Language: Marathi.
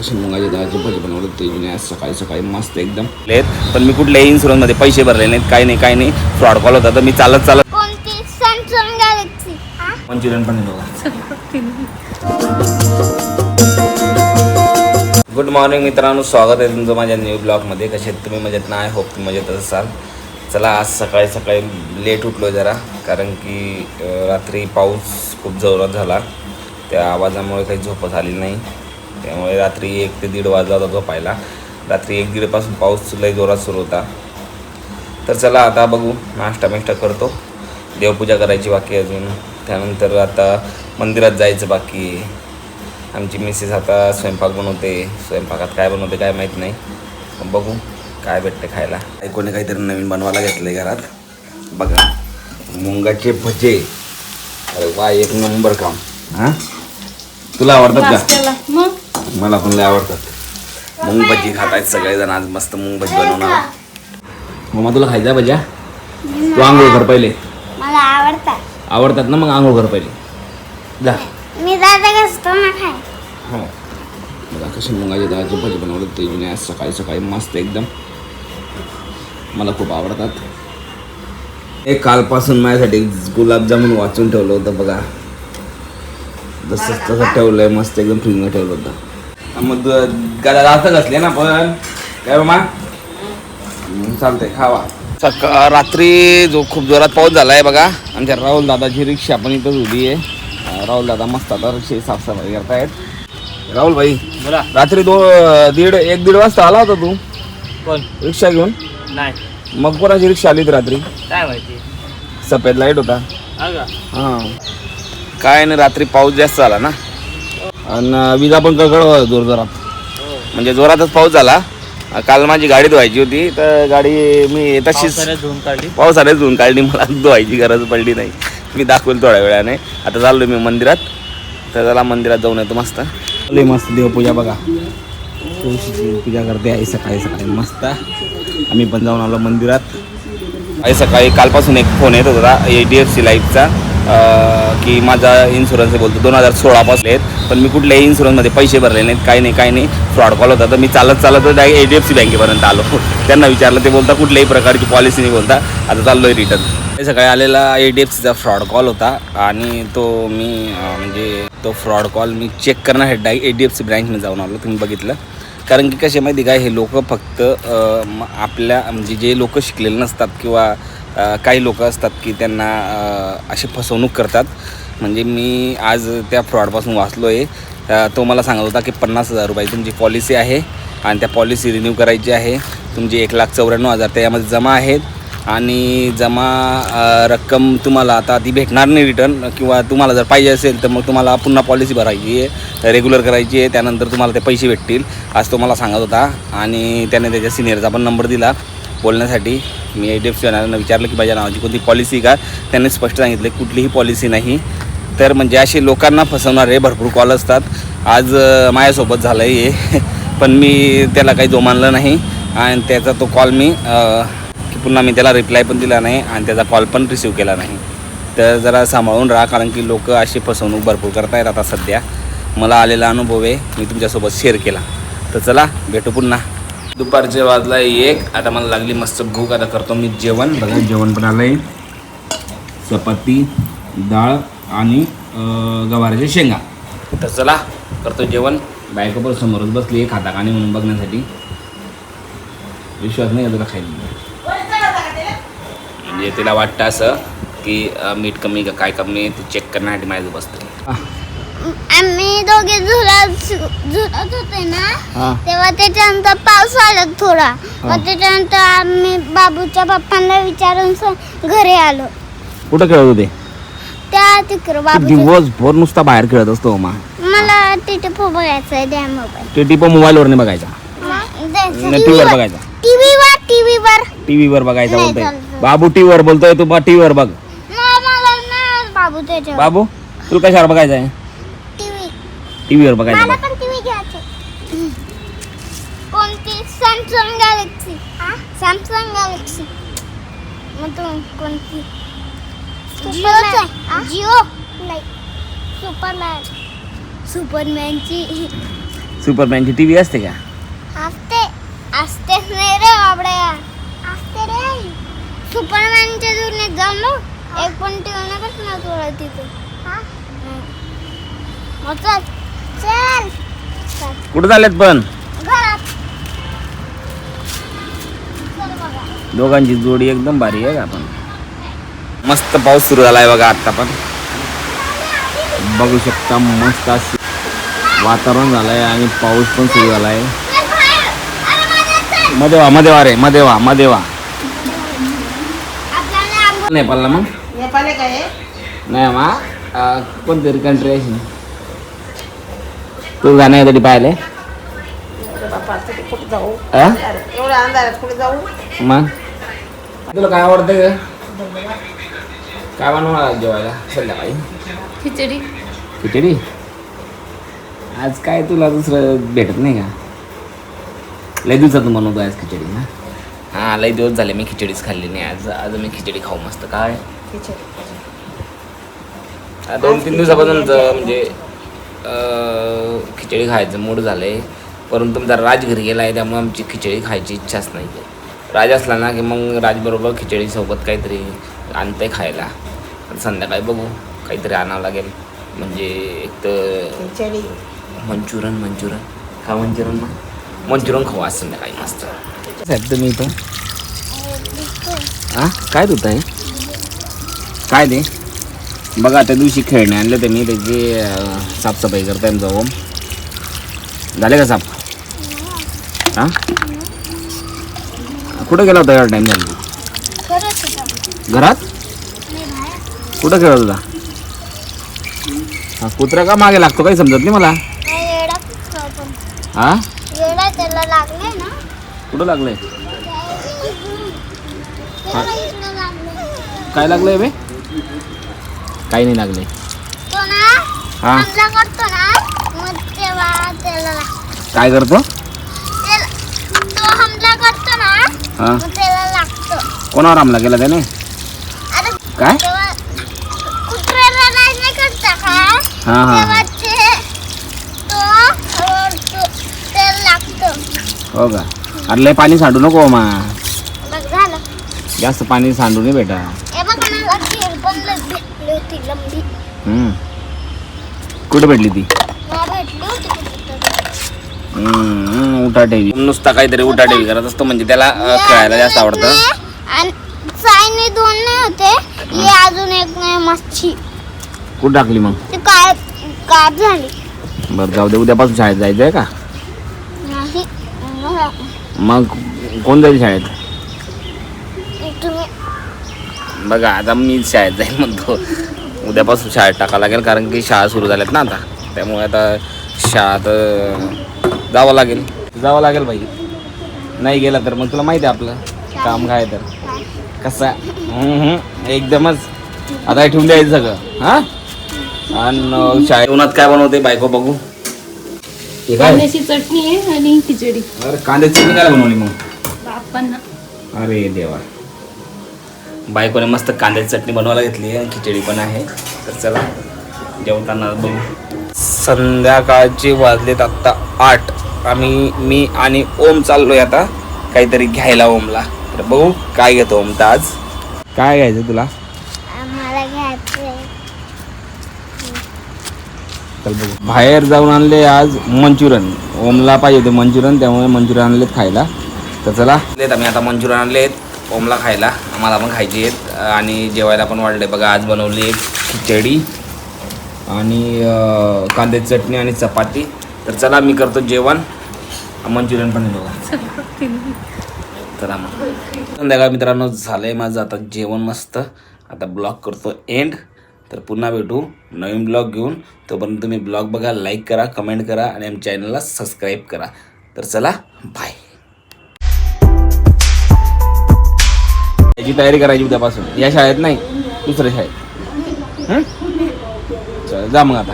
कशी मुगाची डाळाची भजी बनवलं ते मी आज सकाळी सकाळी मस्त एकदम. लेत पण मी कुठल्याही इन्शुरन्समध्ये पैसे भरले नाहीत काही नाही काही नाही. फ्रॉड कॉल होता तर मी चालत चालत. कोणती सॅमसंग गॅलेक्सी मंचुरियन पण गुड मॉर्निंग मित्रांनो स्वागत आहे तुमचं माझ्या न्यू ब्लॉगमध्ये कसे आहेत? तुम्ही मजेत नाही होप तुम्ही मजेत असाल. चला आज सकाळी सकाळी लेट उठलो जरा कारण की रात्री पाऊस खूप जोरात झाला. त्या आवाजामुळे काही झोपच आली नाही. त्यामुळे रात्री एक ते दीड वाजला होता झोपायला. रात्री एक दीडपासून पाऊस लई जोरात सुरू होता. तर चला आता बघू नाश्ता मिष्टा करतो. देवपूजा करायची बाकी अजून. त्यानंतर आता मंदिरात जायचं बाकी आमची मिसेस आता स्वयंपाक बनवते. स्वयंपाकात काय बनवते काय माहीत नाही. पण बघू काय भेटते खायला. कोणी काहीतरी नवीन बनवायला घेतलं घरात. बघा मुंगाचे भजे. अरे वा एक नंबर काम. हां? तुला आवडतात का? मग? मला पण लय आवडतात. मूग भजी खात आहेत सगळेजण आज मस्त मूग भजी बनवणार. मम्मा तुला खायचा भज्या? तू आंघोळ कर पहिले. मला आवडतात. आवडतात ना मग आंघोळ कर पहिले. जा. मी दादा ना खाय? हो. बघा कशी मुगाची डाळाची भजी बनवलं ते मी आज सकाळी सकाळी मस्त एकदम. मला खूप आवडतात. एक कालपासून माझ्यासाठी गुलाबजामुन वाचून ठेवलं होतं बघा. जसं तसं ठेवलंय मस्त एकदम फ्रीजमध्ये ठेवलं होतं. मग गादा जास्त घसले ना पण. काय मामा? चालतंय खावा. सका रात्री जो खूप जोरात पाऊस झाला आहे बघा आमच्या राहुल दादाची रिक्षा पण इथंच उभी आहे. राहुल दादा मस्त आता रिक्षा साफसफाई करतायत. राहुल भाई बोला. रात्री दो दीड एक दीड वाजता आला होता तू? कोण? रिक्षा घेऊन? नाही. मग कोणाची रिक्षा आली होती रात्री? काय माहिती? सफेद लाइट होता. हा हां. काय नाही रात्री पाऊस जास्त झाला ना. आणि विजा पण होता जोर जोरात म्हणजे जोरातच पाऊस झाला. काल माझी गाडी धुवायची होती तर गाडी मी तशीच पावसाळ्यात धुवून काढली. पावसाळ्यात धुवून काढली मला धुवायची गरज पडली नाही. मी दाखवेल थोड्या वेळाने. आता चाललो मी मंदिरात. तर त्याला मंदिरात जाऊन येतो मस्त. मस्त देवपूजा बघा. तुळशीची पूजा करते आई सकाळी सकाळी मस्त. आम्ही पण जाऊन आलो मंदिरात. आई सकाळी कालपासून एक फोन येत होता ए डी एफ सी लाईफचा की माझा इन्शुरन्स बोलतो दोन हजार सोळापासून आहेत पण मी कुठल्याही इन्शुरन्समध्ये पैसे भरले नाहीत काही नाही काही नाही. फ्रॉड कॉल होता तर मी चालत चालत direct H D F C बँकेपर्यंत आलो. त्यांना विचारलं ते बोलता कुठल्याही प्रकारची पॉलिसी नाही बोलता. आता चाललो आहे रिटर्न सकाळी आलेला एच डी एफ सीचा फ्रॉड कॉल होता आणि तो मी म्हणजे तो फ्रॉड कॉल मी चेक करण्यासाठी direct H D F C ब्रँचमध्ये जाऊन आलो तुम्ही बघितलं. कारण की कसे माहिती काय हे लोक फक्त आपल्या म्हणजे जे लोक शिकलेले नसतात किंवा काही लोक असतात की त्यांना अशी फसवणूक करतात. म्हणजे मी आज त्या फ्रॉडपासून वाचलो आहे तो मला सांगत होता की पन्नास हजार रुपये तुमची पॉलिसी आहे आणि त्या पॉलिसी रिन्यू करायची आहे. तुमची एक लाख चौऱ्याण्णव हजार त्यामध्ये जमा आहेत आणि जमा रक्कम तुम्हाला आता ती भेटणार नाही रिटर्न किंवा तुम्हाला जर पाहिजे असेल तर मग तुम्हाला पुन्हा पॉलिसी भरायची आहे. रेग्युलर करायची आहे. त्यानंतर तुम्हाला ते पैसे भेटतील. आज तो मला सांगत होता आणि त्याने त्याच्या सिनियरचा पण नंबर दिला बोलण्यासाठी. मी ए डी एफ सीवाल्यांना विचारलं की माझ्या नावाची कोणती पॉलिसी का? त्यांनी स्पष्ट सांगितलं कुठलीही पॉलिसी नाही. तर म्हणजे असे लोकांना फसवणारे भरपूर कॉल असतात. आज माझ्यासोबत झालं आहे पण मी त्याला काही जोमानलं नाही. आणि त्याचा तो कॉल मी की पुन्हा मी त्याला रिप्लाय पण दिला नाही आणि त्याचा कॉल पण रिसीव केला नाही. तर जरा सांभाळून राहा कारण की लोक अशी फसवणूक भरपूर करतायत आता सध्या. मला आलेला अनुभव आहे मी तुमच्यासोबत शेअर केला. तर चला भेटू पुन्हा. दुपारचे वाजला एक. आता मला लागली मस्त भूक. आता करतो मी जेवण. बघा जेवण पण आलं आहे चपाती डाळ आणि अं, गवाराच्या शेंगा. तर चला करतो जेवण. बायको समोरच बसली आहे खाता काणी म्हणून बघण्यासाठी. विश्वास नाही का तुला खायला? म्हणजे तिला वाटतं असं की मीठ कमी का काय कमी ते चेक करण्यासाठी माझं बसतं आम्ही दोघे झुलत झुलत होते ना हां. तेव्हा त्याच्यानंतर पाऊस आला थोडा. मग त्याच्यानंतर आम्ही बाबूच्या पप्पांना विचारून घरी आलो. कुठं खेळत होते? त्या तिकडं बाबू दिवसभर नुसता बाहेर खेळत असतो मा. मला तिथे बघायचं आहे द्या मोबाईल. ते टिप मोबाईलवर नाही बघायचा टीव्हीवर बघायचा. टीव्हीवर टीव्हीवर. टीव्हीवर बघायचा नाही बोलतोय. चालतं. बाबू टीव्हीवर बोलतोय तू टीव्हीवर बघ. मला ना बाबू त्याच्यावर. बाबू तुला कशावर बघायचं आहे? टीव्ही टीव्हीवर बघायचं मला पण टीव्ही घ्यायचे. कोणती? सॅमसंग गॅलेक्सी सॅमसंग गॅलेक्सी मग तू कोणती? जिओ नाही. सुपरमॅन सुपरमॅनची सुपरमॅनची टी व्ही असते का? असते. असतेच नाही रे बाबड्या. असते रे. सुपरमॅनच्या दुनियेत जाऊन लो एक पण ठेवण्यातच ना तुला तिथे. मग चल. कुठं चाललेत पण? दोघांची जोडी एकदम भारी आहे का आपण. मस्त पाऊस सुरू झालाय बघा आता पण. बघू शकता मस्त अशी वातावरण झालंय आणि पाऊस पण सुरू झालाय. चल बाहेर. अरे माझ्या चल. मध्ये वा मध्ये वा रे मध्ये वा नेपाळला मग? नेपाळ काय? नाही मा कोणतरी कंट्री आहे. तू पाहिले अंधारात कुठे जाऊ मग? तुला काय आवडतं काय बनवणार जेवायला? संध्याकाळी खिचडी. खिचडी? आज काय तुला दुसरं भेटत नाही का? लय दिवसातून बनवतो आज खिचडी ना. हां लय दिवस झाले मी खिचडीच खाल्ली नाही. आज आज मी खिचडी खाऊ मस्त. काय? खिचडी. आ, दोन तीन दिवसापासून ज- म्हणजे खिचडी खायचं मूड झालंय. परंतु तुमचा राज घरी गेला आहे त्यामुळे आमची खिचडी खायची इच्छाच नाही राज असला ना की मग राजबरोबर खिचडीसोबत काहीतरी आणतंय खायला. आता संध्याकाळी बघू काहीतरी आणावं लागेल. म्हणजे एक तर मंचुरन मंचुरन का मंचुरन ना मंचुरन खाऊ आज संध्याकाळी मस्त. साहेब तुम्ही इथं? हा काय धुत आहे? काय ते? बघा त्या दिवशी खेळणे आणले त्यांनी त्याची साफसफाई साफसफाई करताय जाऊन झाले का साफ? हा? कुठं गेला होता एवढा टाईम झाला तू? घरात? कुठं खेळत होता? हा कुत्रा का मागे लागतो? काही समजत नाही मला. हा? कुठं लागलंय? काय लागलंय बे? काही नाही लागले. तो ना हा. हमला करतो ना मग तेव्हा त्याला लागतो काय करतो? त्याला- तो हमला करतो ना हा. मग त्याला लागतो. कोणावर हमला केला त्याने? अरे काय? तेव्हा कुत्र्याला नाही करता का? हा हा तेव्हा ते तो ओरडतो. त्याला लागतो. हो का? अरे लय पाणी सांडू नको मा बघ झालं. जास्त पाणी सांडू नाही बेटा हे बघ मला खेळ पण लय भेटली होती लंबी हम्म. कुठं भेटली ती? मला भेटली होती कुठेतरी. हम्म, उठा ठेवी नुसता काहीतरी उठा ठेवी करत असतो म्हणजे त्याला अं, खेळायला जास्त आवडतं. आणि साईने दोन नाही होते हे अजून एक नाही मच्छी कुठं टाकली मग? ती काय काप झाली बरं जाऊ दे उद्यापासून शाळेत जायचं आहे का? नाही मग कोण जाईल शाळेत? तुम्ही बघा आता मी शाळेत जाईल म्हणतो. उद्यापासून शाळेत टाकावं लागेल कारण की शाळा सुरू झाल्यात ना आता. त्यामुळे आता शाळेत जावं लागेल. जावं लागेल बाई. नाही गेला तर मग तुला माहिती आहे आपलं. काम काय तर? कसं एकदमच. आता हे ठेवून द्यायचं सगळं. हां? आणि शाळेत उन्हात काय बनवते बायको बघू? कांद्याची चटणी आहे आणि खिचडी. अरे कांद्याची चटणी काय बनवली मग? अरे देवा. बायकोने मस्त कांद्याची चटणी बनवायला घेतली आणि खिचडी पण आहे. तर चला जेवताना बघू. संध्याकाळचे वाजलेत आत्ता आठ. आम्ही मी आणि ओम चाललोय आता काहीतरी घ्यायला ओमला. तर बघू काय घेतो ओम तर आज. काय घ्यायचं तुला? चल बघू. बाहेर जाऊन आणले आज मंचुरन ओमला पाहिजे ते मंचुरन त्यामुळे मंचुरन आणलेत खायला. तर चला. आम्ही आता मंचुरन आणलेत. ओमला खायला. आम्हाला पण खायचे आहेत. आणि जेवायला पण वाढले बघा आज बनवली एक खिचडी आणि कांद्याची चटणी आणि चपाती. तर चला मी करतो जेवण. मंचुरियन पण आहे बघा. तर मग संध्याकाळ मित्रांनो झालं आहे माझं. आता जेवण मस्त. आता ब्लॉग करतो एंड तर पुन्हा भेटू. नवीन ब्लॉग घेऊन. तोपर्यंत तुम्ही ब्लॉग बघा लाईक करा कमेंट करा आणि आमच्या चॅनलला सबस्क्राईब करा. तर चला बाय याची तयारी करायची उद्यापासून. या शाळेत नाही दुसऱ्या शाळेत. हं? चल जा मग आता.